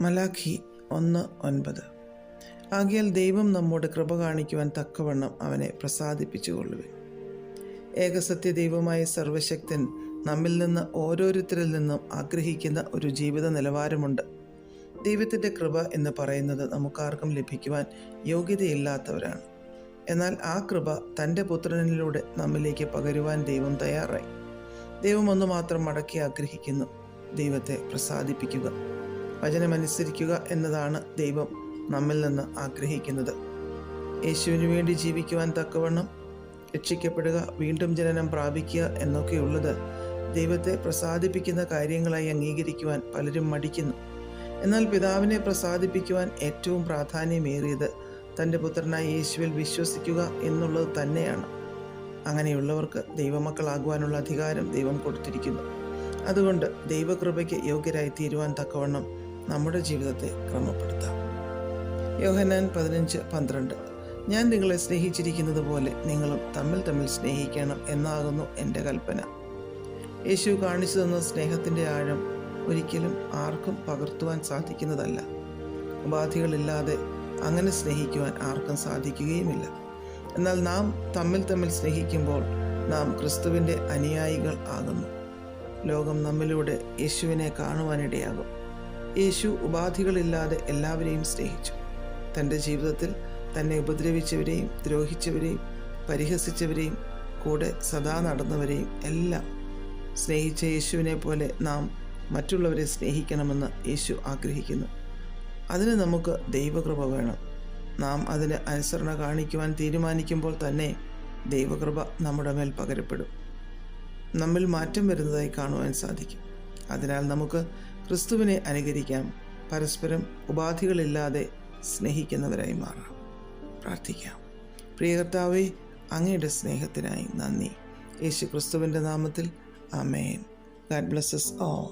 മലാഖി ഒന്ന് ഒൻപത്. ആകിയാൽ ദൈവം നമ്മോട് കൃപ കാണിക്കുവാൻ തക്കവണ്ണം അവനെ പ്രസാദിപ്പിച്ചുകൊള്ളുവിൻ ഏകസത്യ ദൈവമായ സർവശക്തൻ നമ്മിൽ നിന്ന് ഓരോരുത്തരിൽ നിന്നും ആഗ്രഹിക്കുന്ന ഒരു ജീവിത നിലവാരമുണ്ട്. ദൈവത്തിന്റെ കൃപ എന്ന് പറയുന്നത് നമുക്കാർക്കും ലഭിക്കുവാൻ യോഗ്യതയില്ലാത്തവരാണ്. എന്നാൽ ആ കൃപ തന്റെ പുത്രനിലൂടെ നമ്മിലേക്ക് പകരുവാൻ ദൈവം തയ്യാറായി. ദൈവം ഒന്ന് മാത്രം മടക്കി ആഗ്രഹിക്കുന്നു. ദൈവത്തെ പ്രസാദിപ്പിക്കുക. വചനമനുസരിക്കുക എന്നതാണ് ദൈവം നമ്മിൽ നിന്ന് ആഗ്രഹിക്കുന്നത്. യേശുവിന് വേണ്ടി ജീവിക്കുവാൻ തക്കവണ്ണം രക്ഷിക്കപ്പെടുക വീണ്ടും ജനനം പ്രാപിക്കുക എന്നൊക്കെയുള്ളത് ദൈവത്തെ പ്രസാദിപ്പിക്കുന്ന കാര്യങ്ങളായി അംഗീകരിക്കുവാൻ പലരും മടിക്കുന്നു. എന്നാൽ പിതാവിനെ പ്രസാദിപ്പിക്കുവാൻ ഏറ്റവും പ്രാധാന്യമേറിയത് തന്റെ പുത്രനായ യേശുവിൽ വിശ്വസിക്കുക എന്നുള്ളത് തന്നെയാണ്. അങ്ങനെയുള്ളവർക്ക് ദൈവമക്കളാകുവാനുള്ള അധികാരം ദൈവം കൊടുത്തിരിക്കുന്നു. അതുകൊണ്ട് ദൈവകൃപയ്ക്ക് യോഗ്യരായി തീരുവാൻ തക്കവണ്ണം നമ്മുടെ ജീവിതത്തെ ക്രമപ്പെടുത്താം. യോഹനാൻ പതിനഞ്ച് പന്ത്രണ്ട്. ഞാൻ നിങ്ങളെ സ്നേഹിച്ചിരിക്കുന്നത് പോലെ നിങ്ങളും തമ്മിൽ തമ്മിൽ സ്നേഹിക്കണം എന്നാകുന്നു എന്റെ കൽപ്പന. യേശു കാണിച്ചു തന്ന സ്നേഹത്തിന്റെ ആഴം ഒരിക്കലും ആർക്കും പകർത്തുവാൻ സാധിക്കുന്നതല്ല. ഉപാധികളില്ലാതെ അങ്ങനെ സ്നേഹിക്കുവാൻ ആർക്കും സാധിക്കുകയുമില്ല. എന്നാൽ നാം തമ്മിൽ തമ്മിൽ സ്നേഹിക്കുമ്പോൾ നാം ക്രിസ്തുവിന്റെ അനുയായികൾ ആകുന്നു. ലോകം നമ്മിലൂടെ യേശുവിനെ കാണുവാനിടയാകും. യേശു ഉപാധികളില്ലാതെ എല്ലാവരെയും സ്നേഹിച്ചു. തന്റെ ജീവിതത്തിൽ തന്നെ ഉപദ്രവിച്ചവരെയും ദ്രോഹിച്ചവരെയും പരിഹസിച്ചവരെയും കൂടെ സദാ നടന്നവരെയും എല്ലാം സ്നേഹിച്ച യേശുവിനെ പോലെ നാം മറ്റുള്ളവരെ സ്നേഹിക്കണമെന്ന് യേശു ആഗ്രഹിക്കുന്നു. അതിന് നമുക്ക് ദൈവകൃപ വേണം. നാം അതിന് അനുസരണ കാണിക്കുവാൻ തീരുമാനിക്കുമ്പോൾ തന്നെ ദൈവകൃപ നമ്മുടെ മേൽ പകരപ്പെടും. നമ്മിൽ മാറ്റം വരുന്നതായി കാണുവാൻ സാധിക്കും. അതിനാൽ നമുക്ക് ക്രിസ്തുവിനെ അനുകരിക്കാം. പരസ്പരം ഉപാധികളില്ലാതെ സ്നേഹിക്കുന്നവരായി മാറാം. പ്രാർത്ഥിക്കാം. പ്രിയകർത്താവെ അങ്ങയുടെ സ്നേഹത്തിനായി നന്ദി. യേശു ക്രിസ്തുവിന്റെ നാമത്തിൽ അമേൻ ഗാഡ് ബ്ലസ്സസ് ഓ